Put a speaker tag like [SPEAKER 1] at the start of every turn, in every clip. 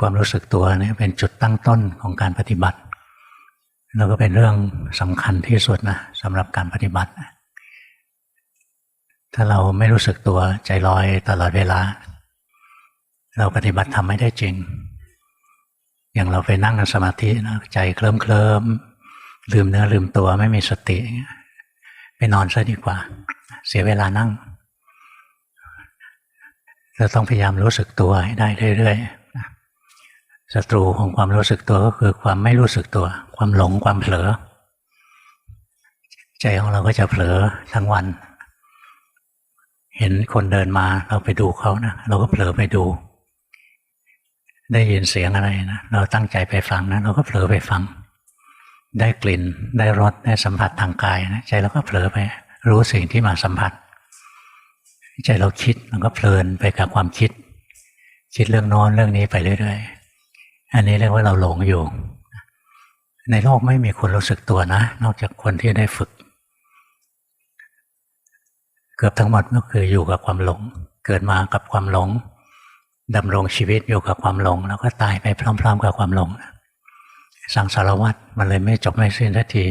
[SPEAKER 1] ความรู้สึกตัวนี่เป็นจุดตั้งต้นของการปฏิบัติ แล้วก็เป็นเรื่องสำคัญที่สุดนะสำหรับการปฏิบัติ ถ้าเราไม่รู้สึกตัวใจลอยตลอดเวลา เราปฏิบัติทำไม่ได้จริง อย่างเราไปนั่งสมาธินะใจเคลิ้มเคลิมลืมเนื้อลืมตัวไม่มีสติ ไปนอนซะดีกว่า เสียเวลานั่งเราต้องพยายามรู้สึกตัวให้ได้เรื่อยๆ ศัตรูของความรู้สึกตัวก็คือความไม่รู้สึกตัว ความหลงความเผลอ ใจของเราก็จะเผลอทั้งวัน เห็นคนเดินมาเราไปดูเขานะเราก็เผลอไปดู ได้ยินเสียงอะไรนะเราตั้งใจไปฟังนะเราก็เผลอไปฟัง ได้กลิ่นได้รสได้สัมผัสทางกายนะใจเราก็เผลอไป รู้สิ่งที่มาสัมผัส ใจเราคิดมันก็เพลินไปกับความคิด คิดเรื่องนอนเรื่องนี้ไปเรื่อยๆ อันนี้เรียกว่าเราหลงอยู่ ในโลกไม่มีคนรู้สึกตัวนะ นอกจากคนที่ได้ฝึก เกือบทั้งหมดก็คืออยู่กับความหลง เกิดมากับความหลงดำรงชีวิตอยู่กับความหลง แล้วก็ตายไปพร้อม ๆ กับความหลง สังสารวัตรมันเลยไม่จบไม่สิ้นทันที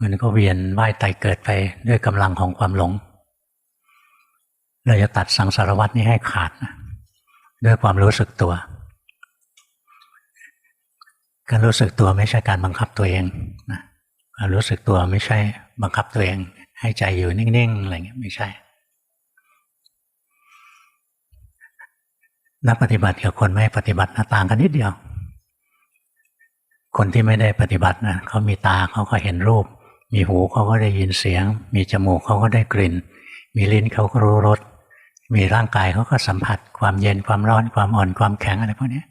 [SPEAKER 1] มันก็เวียนว่ายตายเกิดไปด้วยกำลังของความหลง เราจะตัดสังสารวัตรนี้ให้ขาดด้วยความรู้สึกตัว การรู้สึกตัวไม่ใช่การบังคับตัวเองนะการรู้สึกตัวไม่ใช่บังคับตัวเอง ให้ใจอยู่นิ่งๆอะไรเงี้ยไม่ใช่ นักปฏิบัติกับคนไม่ปฏิบัติหน้าต่างกันนิดเดียว คนที่ไม่ได้ปฏิบัตินะเขามีตาเขาก็เห็นรูป มีหูเขาก็ได้ยินเสียง มีจมูกเขาก็ได้กลิ่น มีลิ้นเขาก็รู้รสมีร่างกายเขาก็สัมผัส ความเย็นความร้อนความอ่อนความแข็งอะไรพวกนี้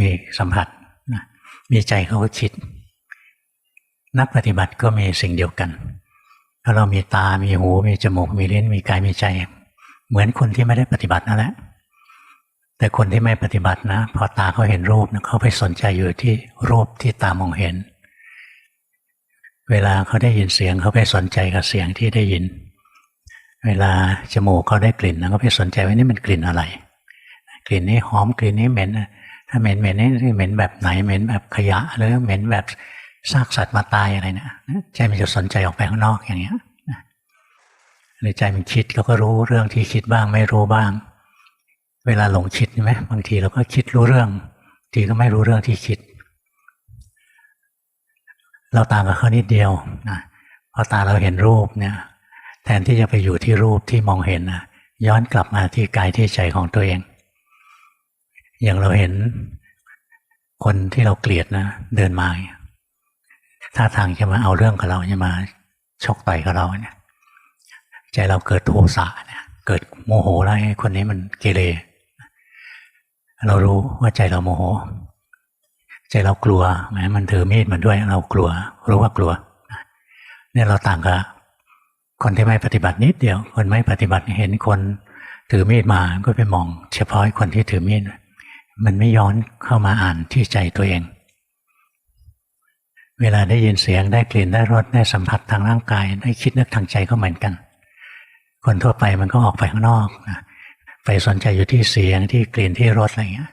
[SPEAKER 1] มีสัมผัส มีใจเขาก็คิด นักปฏิบัติก็มีสิ่งเดียวกันถ้าเรามีตา มีหู มีจมูก มีลิ้น มีกาย มีใจ เหมือนคนที่ไม่ได้ปฏิบัตินั่นแหละ แต่คนที่ไม่ปฏิบัตินะ พอตาเขาเห็นรูปนะเขาไปสนใจอยู่ที่รูปที่ตามองเห็น เวลาเขาได้ยินเสียงเขาไปสนใจกับเสียงที่ได้ยิน เวลาจมูกเขาได้กลิ่นแล้วก็ไปสนใจว่านี่มันกลิ่นอะไร กลิ่นนี้หอมกลิ่นนี้เหม็น ถ้าเหม็นเหม็นนี่เหม็นแบบไหน เหม็นแบบขยะหรือเหม็นแบบซากสัตว์มาตายอะไรเนี่ยใจมันจะสนใจออกไปข้างนอกอย่างเงี้ยหรือใจมันคิดเราก็รู้เรื่องที่คิดบ้างไม่รู้บ้าง เวลาหลงคิดใช่ไหมบางทีเราก็คิดรู้เรื่องทีก็ไม่รู้เรื่องที่คิด เราต่างกับเขานิดเดียวนะพอตาเราเห็นรูปเนี่ย แทนที่จะไปอยู่ที่รูปที่มองเห็นนะย้อนกลับมาที่กายที่ใจของตัวเอง อย่างเราเห็นคนที่เราเกลียดนะ เดินมาถ้าทางจะมาเอาเรื่องกับเราจะมาชกต่อยกับเราเนี่ยใจเราเกิดโทสะเนี่ยเกิดโมโหแล้วไอ้คนนี้มันเกเรเรารู้ว่าใจเราโมโห ใจเรากลัวแม้มันถือมีดมันด้วย เรากลัว รู้ว่ากลัวเนี่ยเราต่างกับคนที่ไม่ปฏิบัตินิดเดียว คนไม่ปฏิบัติเห็นคนถือมีดมาก็ไปมอง เฉพาะคนที่ถือมีด มันไม่ย้อนเข้ามาอ่านที่ใจตัวเอง เวลาได้ยินเสียงได้กลิ่นได้รสได้สัมผัสทางร่างกาย ได้คิดนึกทางใจก็เหมือนกัน คนทั่วไปมันก็ออกไปข้างนอกนะไปสนใจอยู่ที่เสียงที่กลิ่นที่รสอะไรอย่างเงี้ย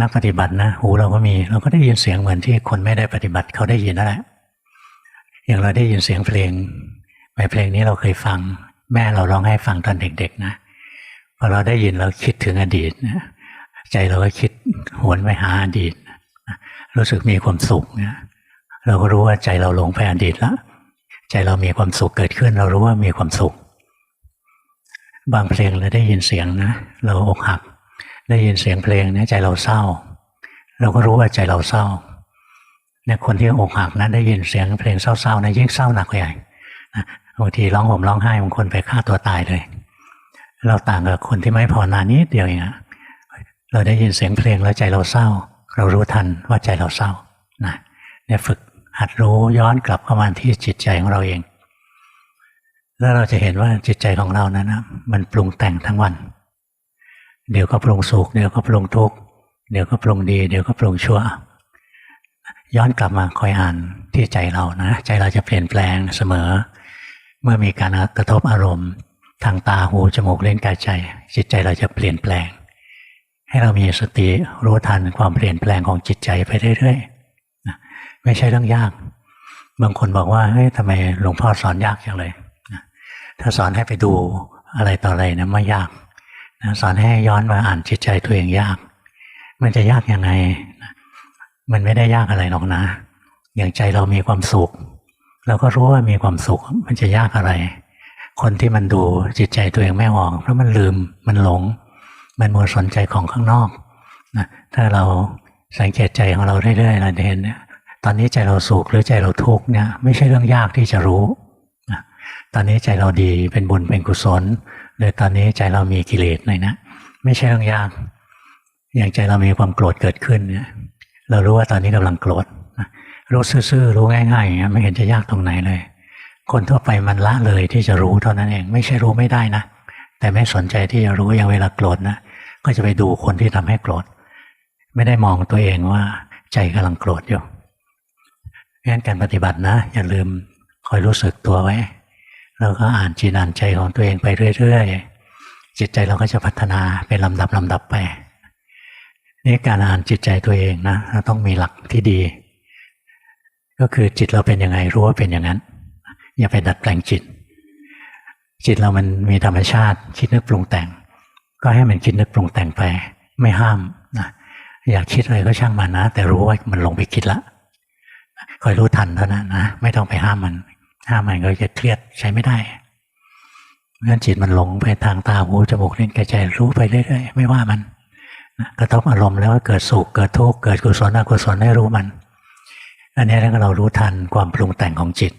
[SPEAKER 1] นักปฏิบัตินะหูเราก็มีเราก็ได้ยินเสียงเหมือนที่คนไม่ได้ปฏิบัติเขาได้ยินนั่นแหละอย่างเราได้ยินเสียงเพลงแม่เพลงนี้เราเคยฟัง แม่เราร้องให้ฟังตอนเด็ก ๆ นะพอเราได้ยินเราคิดถึงอดีตนะ ใจเราก็คิดหวนไปหาอดีต รู้สึกมีความสุขเนี่ยเราก็รู้ว่าใจเราหลงไปอดีตแล้วใจเรามีความสุขเกิดขึ้น เรารู้ว่ามีความสุข บางเพลงเราได้ยินเสียงนะเราอกหัก ได้ยินเสียงเพลงเนี่ยใจเราเศร้า เราก็รู้ว่าใจเราเศร้าเนี่ยคนที่อกหักนะได้ยินเสียงเพลงเศร้าๆนะยิ่งเศร้าหนักใหญ่บางทีร้องห่มร้องไห้บางคนไปฆ่าตัวตายเลย เราต่างกับคนที่ไม่พอนานิดเดียวเองอะ เราได้ยินเสียงเพลงแล้วใจเราเศร้า เรารู้ทันว่าใจเราเศร้านะเนี่ยฝึกหัดรู้ย้อนกลับเข้ามาที่จิตใจของเราเอง แล้วเราจะเห็นว่าจิตใจของเรานั้นนะมันปรุงแต่งทั้งวัน เดี๋ยวก็ปรุงสุขเดี๋ยวก็ปรุงทุกข์เดี๋ยวก็ปรุงดี เดี๋ยวก็ปรุงชั่ว ย้อนกลับมาคอยอ่านที่ใจเรานะใจเราจะเปลี่ยนแปลงเสมอ เมื่อมีการกระทบอารมณ์ ทางตาหูจมูกเล่นกายใจ จิตใจเราจะเปลี่ยนแปลง ให้เรามีสติรู้ทันความเปลี่ยนแปลงของจิตใจไปเรื่อยๆไม่ใช่เรื่องยาก บางคนบอกว่าเฮ้ยทำไมหลวงพ่อสอนยากจังเลยถ้าสอนให้ไปดูอะไรต่ออะไรนะไม่ยากสอนให้ย้อนมาอ่านจิตใจตัวเองยาก มันจะยากยังไง มันไม่ได้ยากอะไรหรอกนะ อย่างใจเรามีความสุขเราก็รู้ว่ามีความสุขมันจะยากอะไร คนที่มันดูจิตใจตัวเองไม่ออกเพราะมันลืมมันหลง มันมัวสนใจของข้างนอกนะถ้าเราสังเกตใจของเราเรื่อยๆเราเห็นเนี่ยตอนนี้ใจเราสุขหรือใจเราทุกข์เนี่ยไม่ใช่เรื่องยากที่จะรู้นะตอนนี้ใจเราดีเป็นบุญเป็นกุศลหรือตอนนี้ใจเรามีกิเลสอะไรนะไม่ใช่เรื่องยาก อย่างใจเรามีความโกรธเกิดขึ้นเนี่ยเรารู้ว่าตอนนี้กำลังโกรธรู้ซื่อๆรู้ง่ายๆอย่างเงี้ยไม่เห็นจะยากตรงไหนเลย คนทั่วไปมันละเลยที่จะรู้เท่านั้นเอง ไม่ใช่รู้ไม่ได้นะ แต่ไม่สนใจที่จะรู้อย่างเวลาโกรธนะ ก็จะไปดูคนที่ทำให้โกรธ ไม่ได้มองตัวเองว่า ใจกำลังโกรธอยู่เพราะฉะนั้นการปฏิบัตินะ อย่าลืมคอยรู้สึกตัวไว้เราก็อ่านจิตอ่านใจของตัวเองไปเรื่อยๆ จิตใจเราก็จะพัฒนาเป็นลำดับลำดับไปนี่การอ่านจิตใจตัวเองนะเราต้องมีหลักที่ดี ก็คือจิตเราเป็นยังไงรู้ว่าเป็นอย่างนั้น อย่าไปดัดแปลงจิต จิตเรามันมีธรรมชาติคิดนึกปรุงแต่ง ก็ให้มันคิดนึกปรุงแต่งไป ไม่ห้ามนะอยากคิดอะไรก็ช่างมันนะ แต่รู้ว่ามันลงไปคิดละคอยรู้ทันเท่านั้นนะไม่ต้องไปห้ามมัน ห้ามมันก็จะเครียดใช้ไม่ได้เพราะฉะนั้นจิตมันหลงไปทางตาหูจมูกลิ้นกายใจรู้ไปเรื่อยๆไม่ว่ามันนะกระทบอารมณ์แล้วก็เกิดสุขเกิดทุกข์เกิดกุศลอกุศลให้รู้มัน อันนี้ถ้าเรารู้ทันความปรุงแต่งของจิต